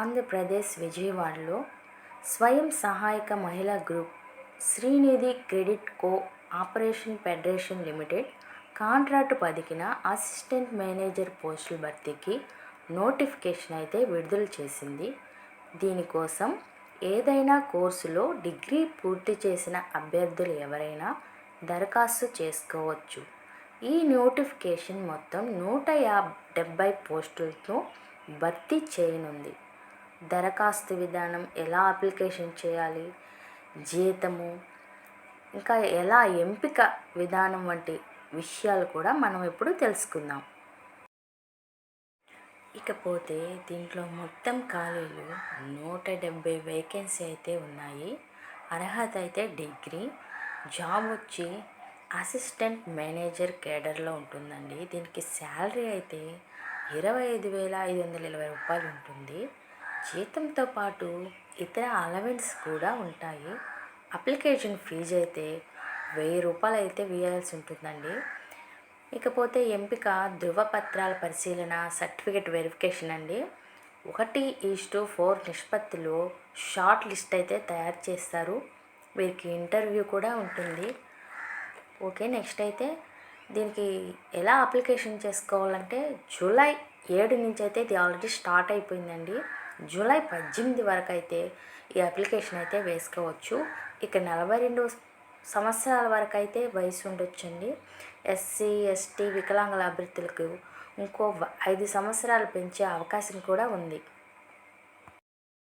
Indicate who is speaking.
Speaker 1: ఆంధ్రప్రదేశ్ విజయవాడలో స్వయం సహాయక మహిళా group Srinidhi credit cooperation federation limited contract పదికిన assistant manager పోస్టుల భర్తీకి నోటిఫికేషన్ అయితే విడుదల చేసింది. దీనికోసం ఏదైనా కోర్సులో డిగ్రీ పూర్తి చేసిన అభ్యర్థులు ఎవరైనా దరఖాస్తు చేసుకోవచ్చు. ఈ నోటిఫికేషన్ మొత్తం నూట యా డెబ్బై పోస్టులతో భర్తీ చేయనుంది. దరఖాస్తు విధానం ఎలా అప్లికేషన్ చేయాలి? జీతము ఇంకా ఎలా ఎంపిక విధానం వంటి విషయాలు కూడా మనం ఇప్పుడు తెలుసుకుందాం. ఇకపోతే దీంట్లో మొత్తం ఖాళీలు నూట డెబ్భై వేకెన్సీ అయితే ఉన్నాయి. అర్హత అయితే డిగ్రీ జాబ్ వచ్చి అసిస్టెంట్ మేనేజర్ కేడర్లో ఉంటుందండి. దీనికి శాలరీ అయితే ఇరవై ఐదు వేల ఐదు వందల ఇరవై రూపాయలు ఉంటుంది. జీతంతో పాటు ఇతర అలవెన్స్ కూడా ఉంటాయి. అప్లికేషన్ ఫీజు అయితే వెయ్యి రూపాయలు అయితే వేయాల్సి ఉంటుందండి. ఇకపోతే ఎంపిక ధృవపత్రాల పరిశీలన సర్టిఫికేట్ వెరిఫికేషన్ అండి. ఒకటి ఈస్టు ఫోర్ నిష్పత్తిలో షార్ట్ లిస్ట్ అయితే తయారు చేస్తారు. వీరికి ఇంటర్వ్యూ కూడా ఉంటుంది. ఓకే నెక్స్ట్ అయితే దీనికి ఎలా అప్లికేషన్ చేసుకోవాలంటే జూలై ఏడు నుంచి అయితే ఇది ఆల్రెడీ స్టార్ట్ అయిపోయిందండి. జూలై పద్దెనిమిది వరకు అయితే ఈ అప్లికేషన్ అయితే వేసుకోవచ్చు. ఇక నలభై రెండు సంవత్సరాల వరకు అయితే వయసు ఉండొచ్చండి. ఎస్సీ ఎస్టీ వికలాంగుల అభ్యర్థులకు ఇంకో ఐదు సంవత్సరాలు పెంచే అవకాశం కూడా ఉంది.